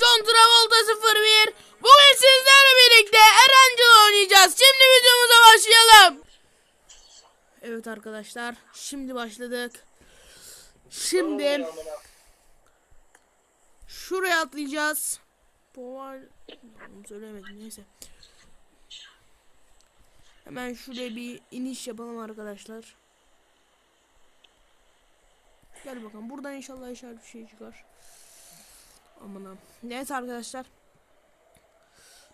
John Travolta 01. Bugün sizlerle birlikte Erencil oynayacağız. Şimdi videomuza başlayalım. Evet arkadaşlar. Şimdi başladık. Şimdi şuraya atlayacağız. Onu söylemedim neyse. Hemen şuraya bir iniş yapalım arkadaşlar. Gel bakalım. Buradan inşallah işaret bir şey çıkar. Aman. Neyse arkadaşlar.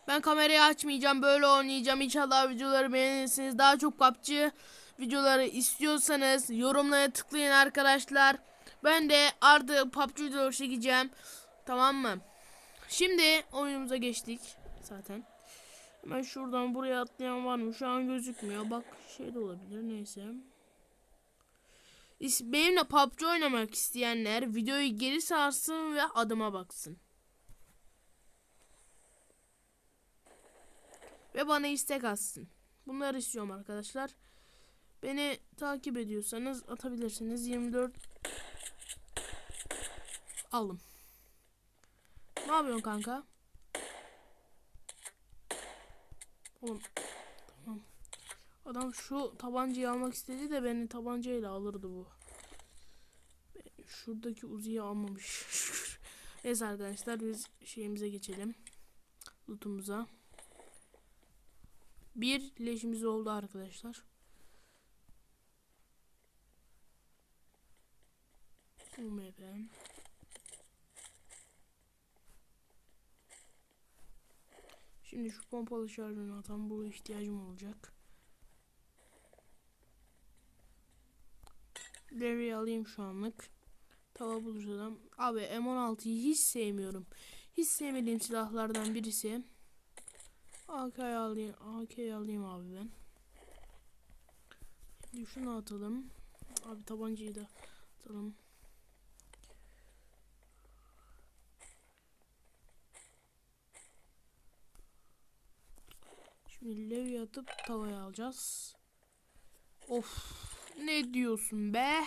Ben kamerayı açmayacağım. Böyle oynayacağım. İnşallah videoları beğenirsiniz. Daha çok PUBG videoları istiyorsanız yorumlara tıklayın arkadaşlar. Ben de artık PUBG videoları çekeceğim. Tamam mı? Şimdi oyunumuza geçtik. Zaten. Hemen şuradan buraya atlayan var mı? Şu an gözükmüyor. Bak şey de olabilir. Neyse. Benimle PUBG oynamak isteyenler videoyu geri sarsın ve adıma baksın. Ve bana istek atsın. Bunları istiyorum arkadaşlar. Beni takip ediyorsanız atabilirsiniz. 24 alım. Ne yapıyorsun kanka? Oğlum. Adam şu tabancayı almak istedi de beni tabancayla alırdı bu. Şuradaki Uzi'yi almamış. Neyse arkadaşlar biz şeyimize geçelim. Lootumuza. Bir leşimiz oldu arkadaşlar. UMP. Şimdi şu pompalı şarjını atan bu ihtiyacım olacak. Levye alayım şu anlık. Tava bulursam. Abi M16'yı hiç sevmiyorum. Hiç sevmediğim silahlardan birisi. AK alayım, AK alayım abi ben. Şimdi şunu atalım. Abi tabancayı da atalım. Şimdi levye atıp tavaya alacağız. Of ne diyorsun be?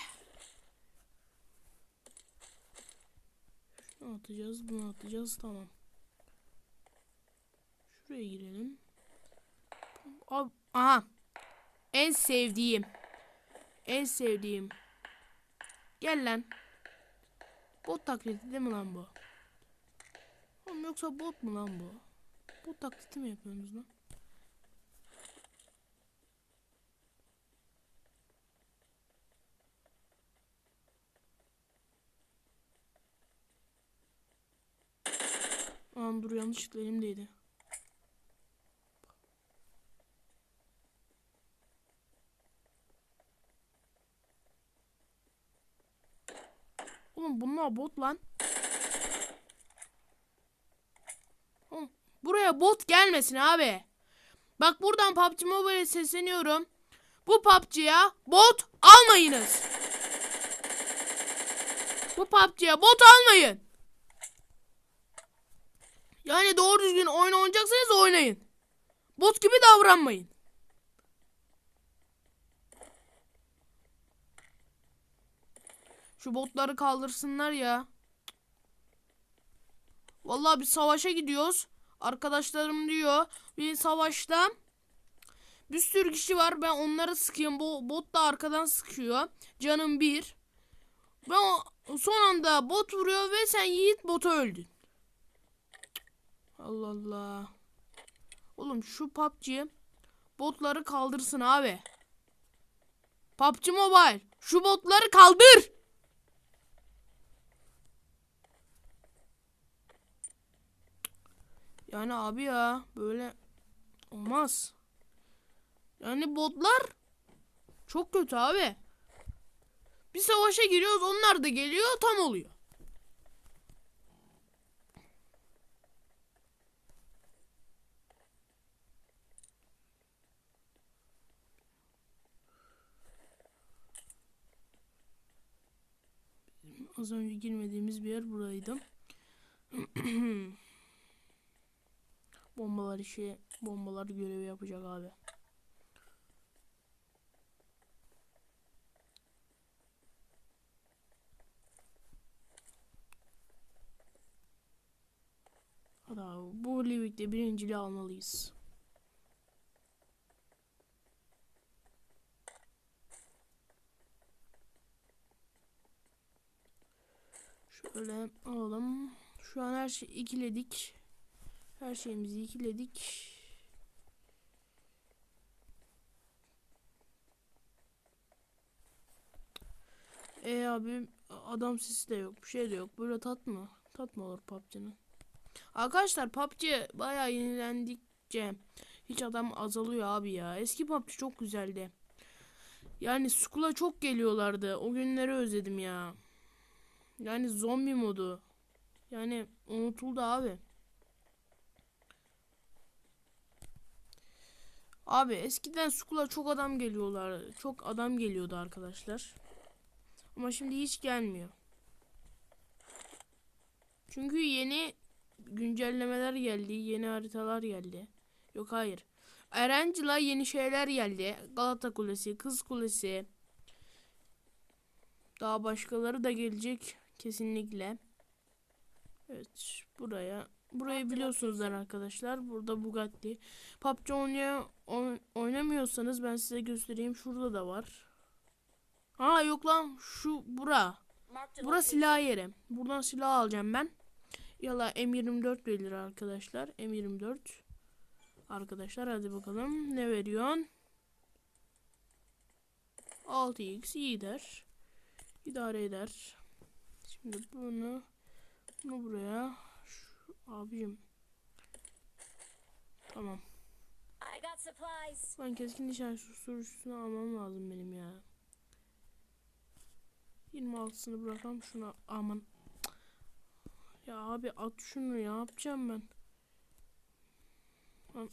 Şunu atacağız, bunu atacağız. Tamam. Şuraya girelim. Aha. En sevdiğim. En sevdiğim. Gel lan. Bot taklidi değil mi lan bu? Oğlum yoksa bot mu lan bu? Bot taklidi mi yapıyorsunuz lan? Aman dur yanlışlıkla elimdeydi. Oğlum bunlar bot lan. Oğlum, buraya bot gelmesin abi. Bak buradan PUBG Mobile'e sesleniyorum. Bu PUBG'ya bot almayınız. Bu PUBG'ye bot almayın. Yani doğru düzgün oyun oynayacaksanız oynayın. Bot gibi davranmayın. Şu botları kaldırsınlar ya. Vallahi bir savaşa gidiyoruz. Arkadaşlarım diyor bir savaşta bir sürü kişi var. Ben onları sıkıyorum. Bu bot da arkadan sıkıyor. Canım bir. Ben son anda bot vuruyor ve sen Yiğit botu öldün. Allah Allah. Oğlum şu PUBG botları kaldırsın abi. PUBG Mobile şu botları kaldır. Yani abi ya böyle olmaz. Yani botlar çok kötü abi. Bir savaşa giriyoruz onlar da geliyor tam oluyor. Az önce girmediğimiz bir yer buraydı. bombalar işi, bombalar görevi yapacak abi. Hadi abi bu ligde birinciliği almalıyız. Şöyle alalım. Şu an her şeyi ikiledik. Her şeyimizi ikiledik. E abi adam sesi de yok. Bir şey de yok. Böyle tat mı? Tat mı olur PUBG'nin? Arkadaşlar PUBG bayağı yenilendikçe hiç adam azalıyor abi ya. Eski PUBG çok güzeldi. Yani Skull'a çok geliyorlardı. O günleri özledim ya. Yani zombi modu. Yani unutuldu abi. Abi eskiden Skull'a çok adam geliyorlar. Çok adam geliyordu arkadaşlar. Ama şimdi hiç gelmiyor. Çünkü yeni güncellemeler geldi. Yeni haritalar geldi. Yok hayır. Erencil'a yeni şeyler geldi. Galata Kulesi, Kız Kulesi. Daha başkaları da gelecek kesinlikle. Evet buraya. Burayı biliyorsunuzlar arkadaşlar. Burada Bugatti. PUBG oynaya, oyn- oynamıyorsanız ben size göstereyim. Şurada da var. Ha yok lan şu bura. Bura silah yeri. Buradan silah alacağım ben. Yala M24 verir arkadaşlar. M24. Arkadaşlar hadi bakalım. Ne veriyorsun? 6x iyi der. İdare eder. Şimdi bunu bunu buraya. Şu, abicim. Tamam. Ben keskin nişan susturucusunu almam lazım benim ya. 26'sını bırakalım şuna aman. Ya abi at şunu ya yapacağım ben. Lan.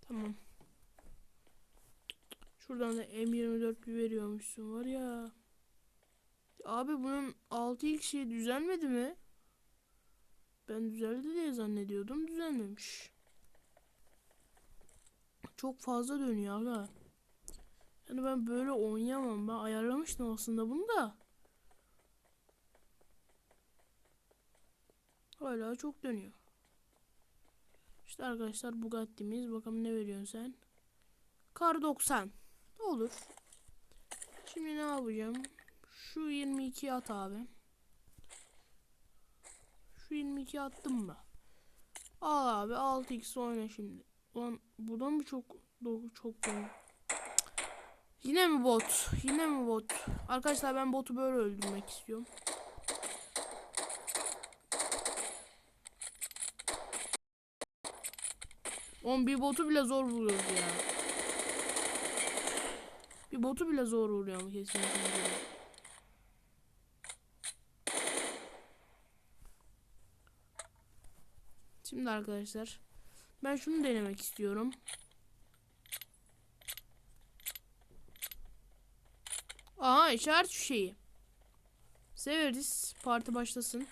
Tamam. Şuradan da M24 bir veriyormuşsun var ya. Abi bunun 6 şey düzelmedi mi? Ben düzeldi diye zannediyordum. Düzelmemiş. Çok fazla dönüyor aga. Yani ben böyle oynayamam. Ben ayarlamıştım aslında bunu da. Hala çok dönüyor. İşte arkadaşlar Bugatti'miz. Bakalım ne veriyorsun sen? Kar 90. Olur. Şimdi ne yapacağım? Şu 22 at abi. Şu 22 attım mı? Al abi 6x oyna şimdi. Ulan buradan mı çok çok dönüyor? Yine mi bot? Yine mi bot? Arkadaşlar ben botu böyle öldürmek istiyorum. Oğlum bir botu bile zor vuruyoruz ya. Bir botu bile zor vuruyor ama kesinlikle. Şimdi arkadaşlar ben şunu denemek istiyorum. Aha işaret şeyi. Severiz. Parti başlasın.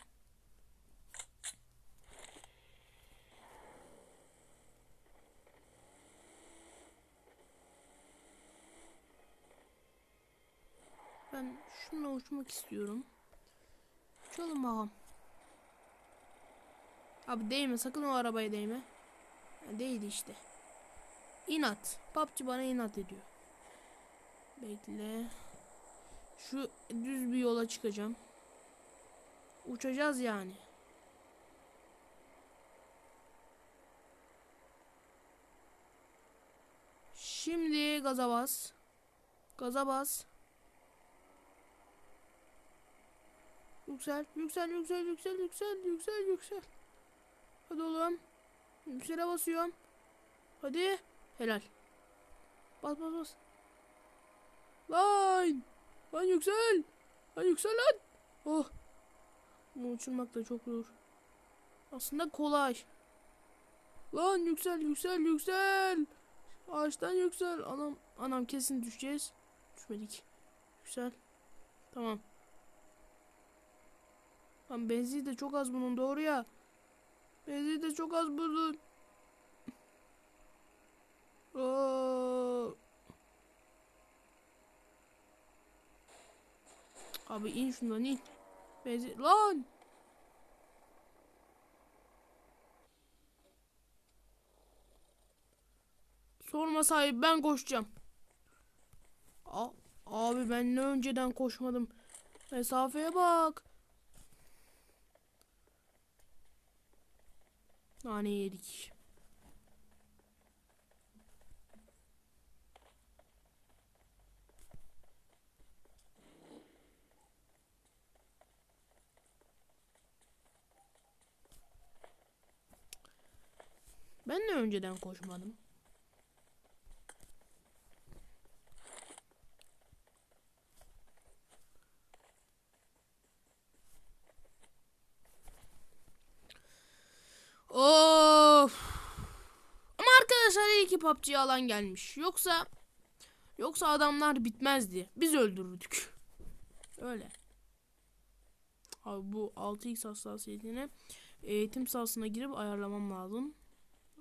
Ben şununla uçmak istiyorum. Uçalım bakalım. Abi değme sakın o arabaya değme. Ha, değdi işte. İnat. PUBG bana inat ediyor. Bekle. Şu düz bir yola çıkacağım. Uçacağız yani. Şimdi gaza bas. Gaza bas. Yüksel, yüksel, yüksel, yüksel, yüksel, yüksel, yüksel. Hadi oğlum. Yüksele basıyorum. Hadi. Helal. Bas bas bas. Lan. Lan yüksel. Lan yüksel lan. Oh. Bu uçurmak da çok zor. Aslında kolay. Lan yüksel yüksel yüksel. Ağaçtan yüksel. Anam anam kesin düşeceğiz. Düşmedik. Yüksel. Tamam. Lan benzin de çok az bunun doğru ya. Benzin de çok az bunun. Abi in şundan in. Bezi lan. Sorma sahip ben koşacağım. A abi ben ne önceden koşmadım. Mesafeye bak. Nane yedik. Ben de önceden koşmadım. Of. Ama arkadaşlar iyi ki PUBG'ye alan gelmiş. Yoksa yoksa adamlar bitmezdi. Biz öldürürdük. Öyle. Abi bu 6x hassasiyetini eğitim sahasına girip ayarlamam lazım.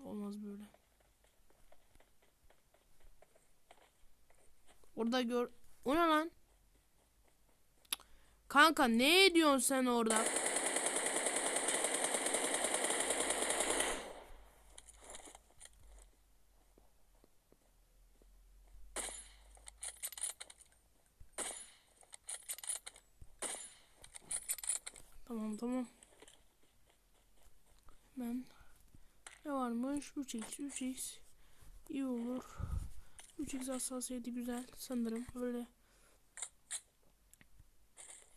Olmaz böyle. Orada gör... O ne lan? Kanka ne ediyorsun sen orada? Tamam. Hemen ne varmış? 3x 3x iyi olur. 3x hassasiyeti güzel sanırım öyle.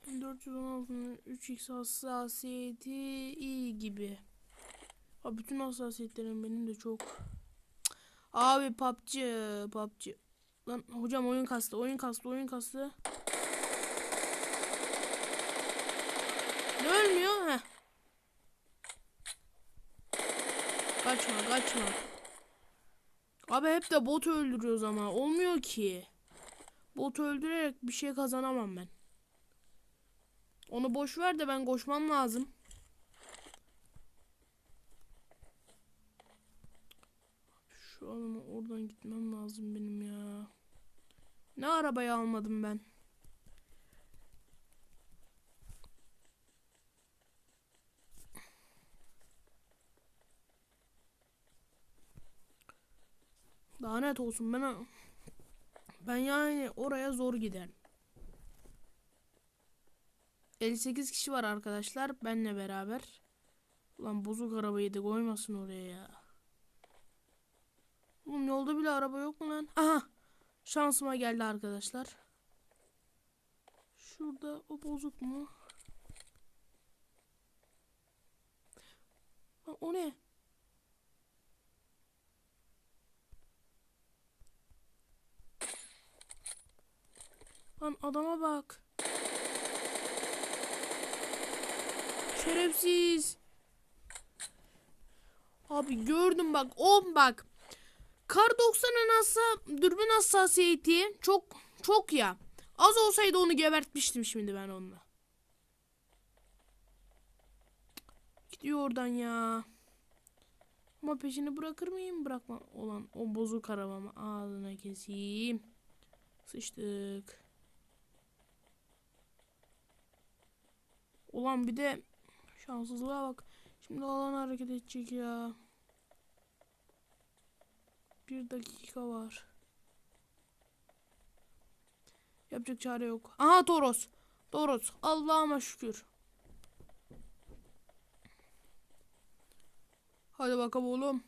416'nın 3x hassasiyeti iyi gibi. Abi bütün hassasiyetlerim benim de çok. Abi PUBG, PUBG. Lan hocam oyun kastı, oyun kastı, oyun kastı. Kaçma. Abi hep de bot öldürüyoruz ama olmuyor ki. Bot öldürerek bir şey kazanamam ben. Onu boş ver de ben koşmam lazım. Şu an oradan gitmem lazım benim ya. Ne arabayı almadım ben? Daha net olsun ben ben yani oraya zor giderim. 58 kişi var arkadaşlar benle beraber. Ulan bozuk arabayı da koymasın oraya ya. Oğlum yolda bile araba yok mu lan? Aha! Şansıma geldi arkadaşlar. Şurada o bozuk mu? O ne? Lan adama bak. Şerefsiz. Abi gördüm bak. On bak. Kar 90'ın hassa, dürbün hassasiyeti çok çok ya. Az olsaydı onu gebertmiştim şimdi ben onunla. Gidiyor oradan ya. Ama peşini bırakır mıyım? Bırakma. Olan o bozuk arabamı ağzına keseyim. Sıçtık. Ulan bir de şanssızlığa bak. Şimdi alan hareket edecek ya. Bir dakika var. Yapacak çare yok. Aha Toros. Toros. Allah'ıma şükür. Hadi bakalım oğlum.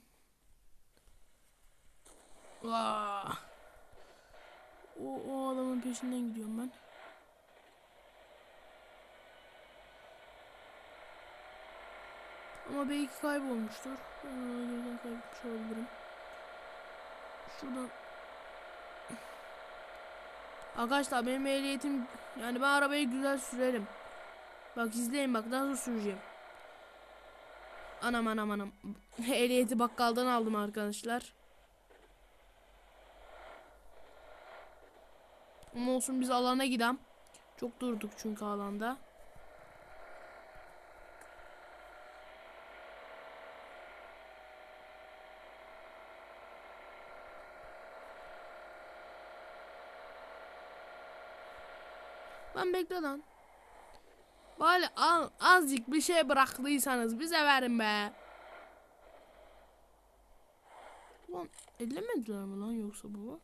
Vah. O, o adamın peşinden gidiyorum ben. Ama belki kaybolmuştur. Gözden kaybetmiş olabilirim. Şuradan. Arkadaşlar benim ehliyetim yani ben arabayı güzel sürerim. Bak izleyin bak nasıl süreceğim. Anam anam anam. Ehliyeti bakkaldan aldım arkadaşlar. Ama olsun biz alana gidelim. Çok durduk çünkü alanda. Lan bekle lan. Böyle al, azıcık bir şey bıraktıysanız bize verin be. Ulan ellemediler mi lan yoksa bu?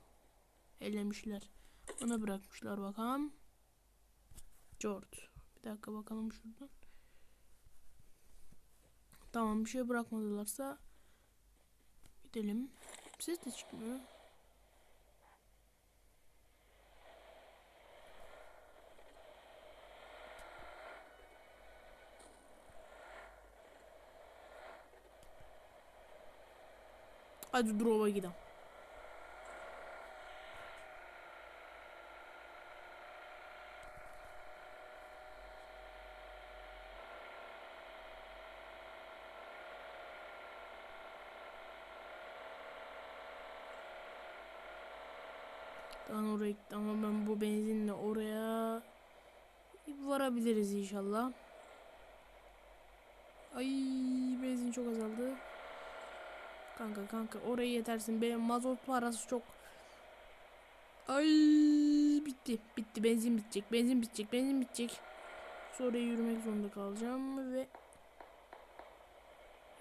Ellemişler. Bana bırakmışlar bakalım. George. Bir dakika bakalım şuradan. Tamam bir şey bırakmadılarsa gidelim. Ses de çıkmıyor. Hadi drop'a gidelim. Lan oraya gitti ama ben bu benzinle oraya varabiliriz inşallah. Ay benzin çok azaldı. Kanka kanka oraya yetersin. Benim mazot parası çok. Ay bitti. Bitti. Benzin bitecek. Benzin bitecek. Benzin bitecek. Sonra yürümek zorunda kalacağım ve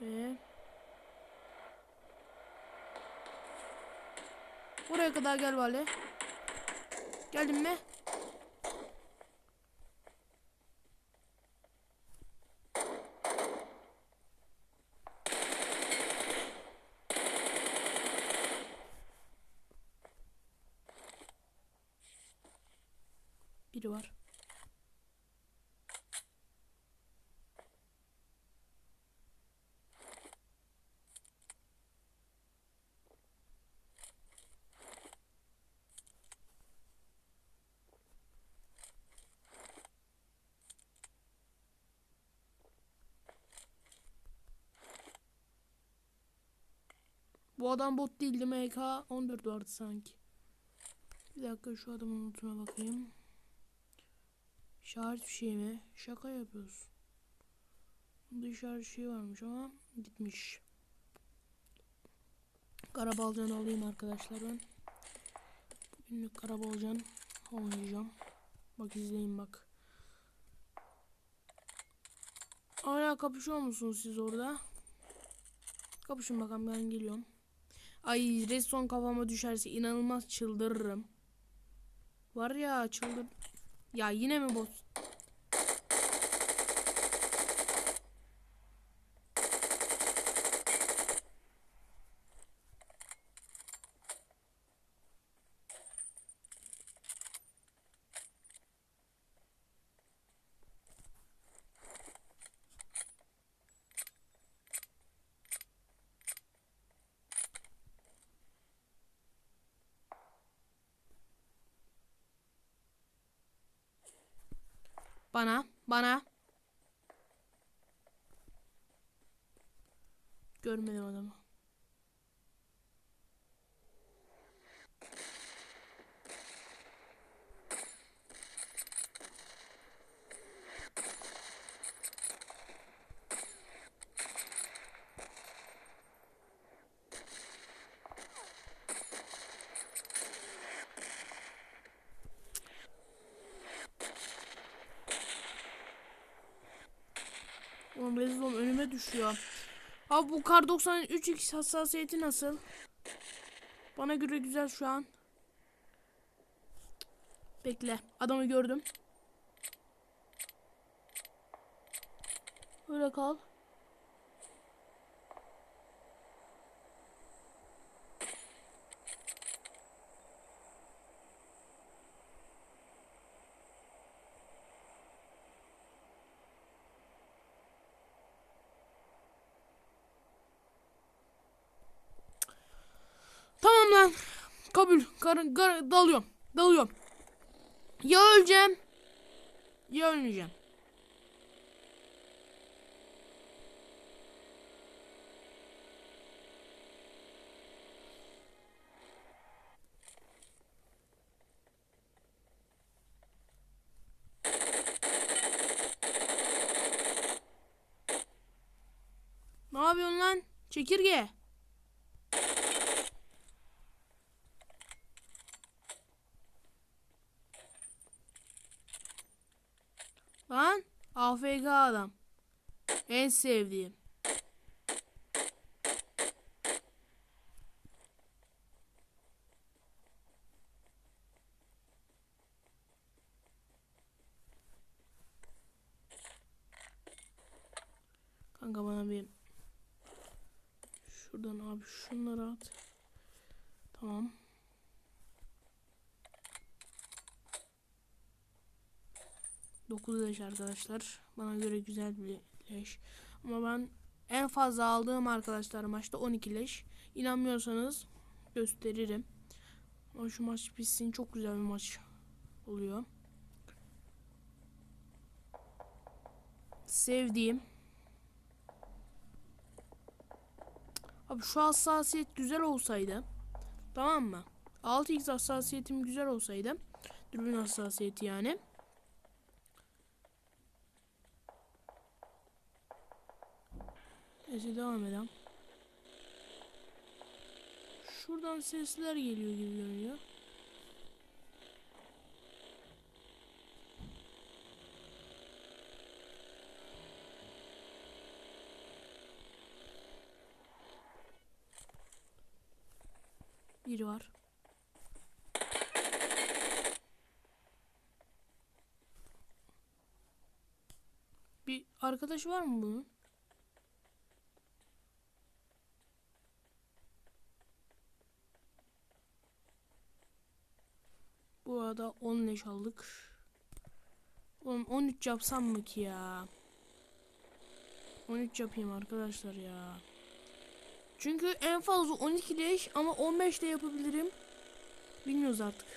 ve Buraya kadar gel Vale. Geldin mi? Biri var. Bu adam bot değildi MK 14 vardı sanki. Bir dakika şu adamın notuna bakayım. İşaret bir şey mi? Şaka yapıyoruz. Bunda işaret şey varmış ama gitmiş. Karabalcan alayım arkadaşlar ben. Bugünlük Karabalcan oynayacağım. Bak izleyin bak. Hala kapışıyor musunuz siz orada? Kapışın bakalım ben geliyorum. Ay redstone kafama düşerse inanılmaz çıldırırım. Var ya çıldır. Ya yine mi bot? Bana, bana. Görmedim adamı. Oğlum Rezlom önüme düşüyor. Abi bu kar 93 x hassasiyeti nasıl? Bana göre güzel şu an. Bekle. Adamı gördüm. Öyle kal. Tamam lan. Kar, kar, dalıyorum. Dalıyorum. Ya öleceğim. Ya ölmeyeceğim. Ne yapıyorsun lan? Çekirge. Lan AFK adam. En sevdiğim. Kanka bana bir şuradan abi şunları at. Tamam. Dokuz leş arkadaşlar. Bana göre güzel bir leş. Ama ben en fazla aldığım arkadaşlar maçta 12 leş. İnanmıyorsanız gösteririm. Ama şu maç bitsin çok güzel bir maç oluyor. Sevdiğim Abi şu hassasiyet güzel olsaydı tamam mı? 6x hassasiyetim güzel olsaydı dürbün hassasiyeti yani. Neyse devam edelim. Şuradan sesler geliyor gibi görünüyor. Biri var. Bir arkadaş var mı bunun? Bu arada 10 leş aldık. Oğlum 13 yapsam mı ki ya? 13 yapayım arkadaşlar ya. Çünkü en fazla 12 leş ama 15 de yapabilirim. Bilmiyoruz artık.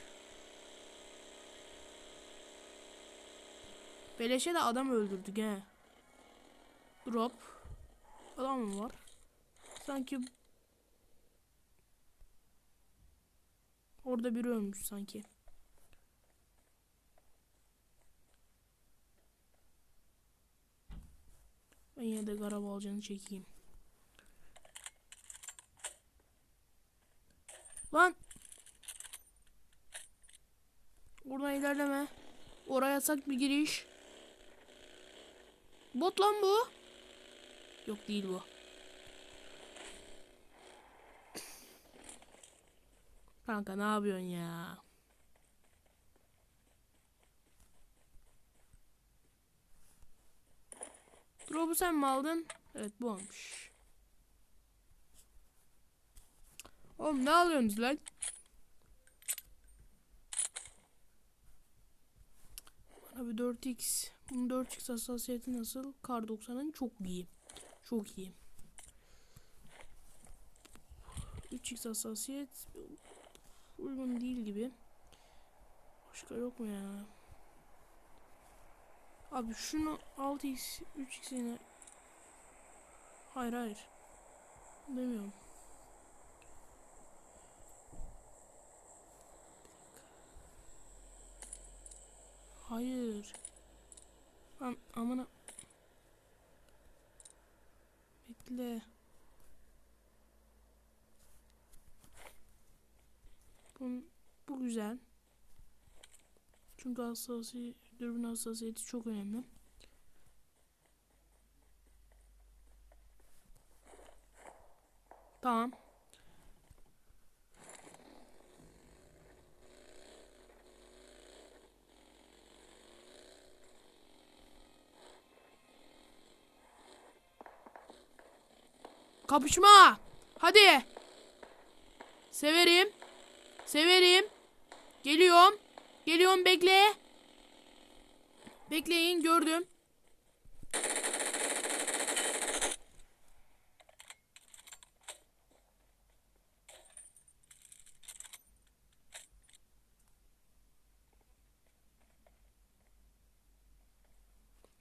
Beleşe de adam öldürdük he. Drop. Adam mı var? Sanki Orada biri ölmüş sanki. Ben yine de garabalcanı çekeyim. Lan! Oradan ilerleme. Oraya yasak bir giriş. Bot lan bu. Yok değil bu. Kanka ne yapıyorsun ya? Drop'u sen mi aldın? Evet bu olmuş. Oğlum ne alıyorsunuz lan? Bir 4x. Bunun 4x hassasiyeti nasıl? Kar 90'ın çok iyi. Çok iyi. 3x hassasiyet uygun değil gibi. Başka yok mu ya? Abi şunu 6x 3x'ine Hayır hayır. Demiyorum. Hayır. Lan amına. Bekle. Bu, bu güzel. Çünkü hassasiyet, dürbün hassasiyeti çok önemli. Tamam. Kapışma. Hadi. Severim. Severim. Geliyorum. Geliyorum bekle. Bekleyin gördüm.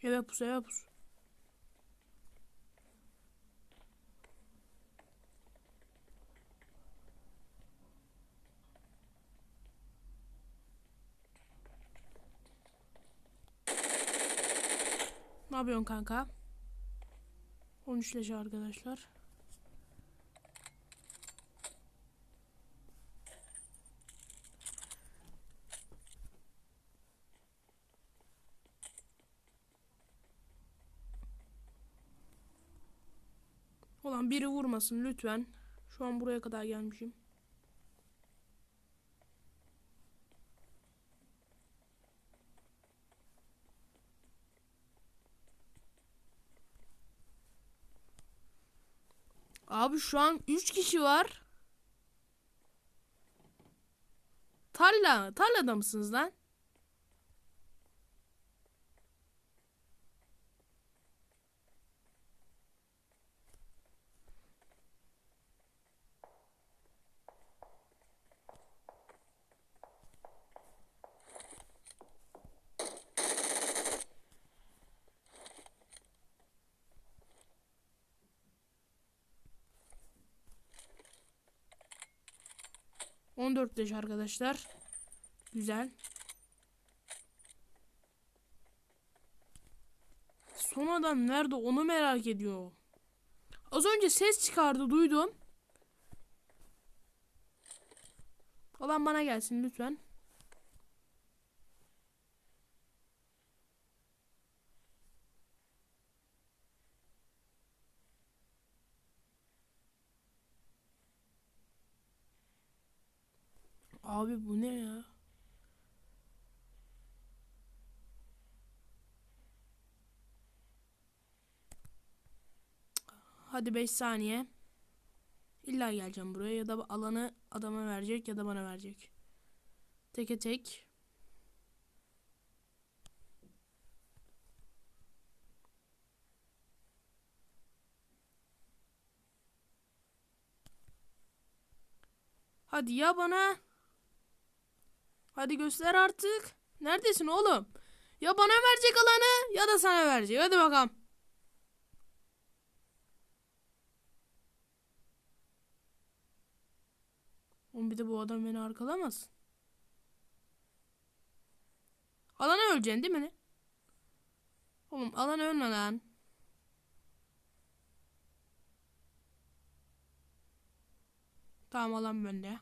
Eve pus eve pus. yapıyorsun kanka? 13 leşe arkadaşlar. Olan biri vurmasın lütfen. Şu an buraya kadar gelmişim. Abi şu an 3 kişi var. Tarla, tarlada mısınız lan? On dört yaş arkadaşlar. Güzel. Son adam nerede onu merak ediyor. Az önce ses çıkardı duydum. Olan bana gelsin lütfen. Abi bu ne ya? Hadi 5 saniye. İlla geleceğim buraya ya da alanı adama verecek ya da bana verecek. Teke tek. Hadi ya bana. Hadi göster artık. Neredesin oğlum? Ya bana verecek alanı ya da sana verecek. Hadi bakalım. Oğlum bir de bu adam beni arkalamaz. Alana öleceksin değil mi? Oğlum alan ölme lan. Tamam alan bende.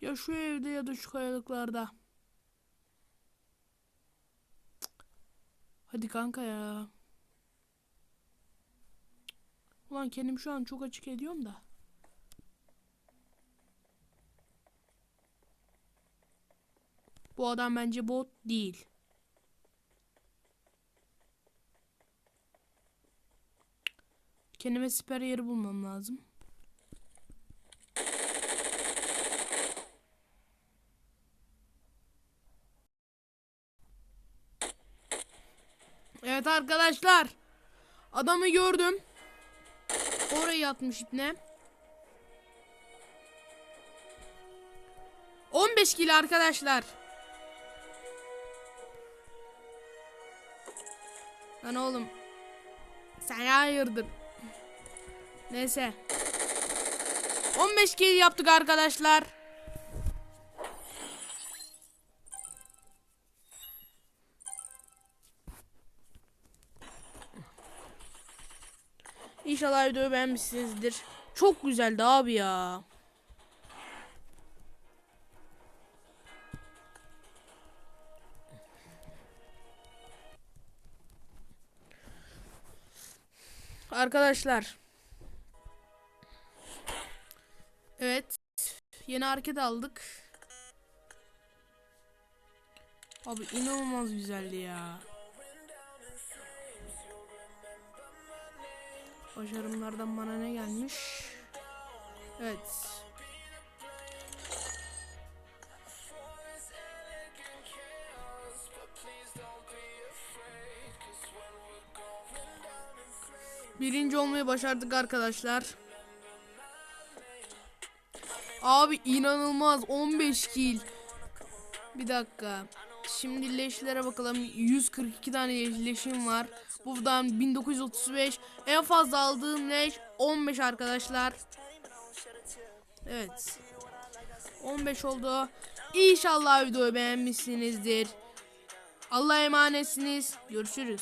Ya şu evde ya da şu kayalıklarda. Hadi kanka ya. Ulan kendim şu an çok açık ediyorum da. Bu adam bence bot değil. Kendime siper yeri bulmam lazım. Evet arkadaşlar. Adamı gördüm. Oraya yatmış ipne. 15 kilo arkadaşlar. Lan oğlum. Sen hayırdır. Neyse. 15 kilo yaptık arkadaşlar. İnşallah videoyu beğenmişsinizdir. Çok güzeldi abi ya. Arkadaşlar. Evet. Yeni hareket aldık. Abi inanılmaz güzeldi ya. Başarımlardan bana ne gelmiş? Evet. Birinci olmayı başardık arkadaşlar. Abi inanılmaz 15 kill. Bir dakika. Şimdi leşlere bakalım. 142 tane leşim var. Buradan 1935. En fazla aldığım leş 15 arkadaşlar. Evet. 15 oldu. İnşallah videoyu beğenmişsinizdir. Allah'a emanetsiniz. Görüşürüz.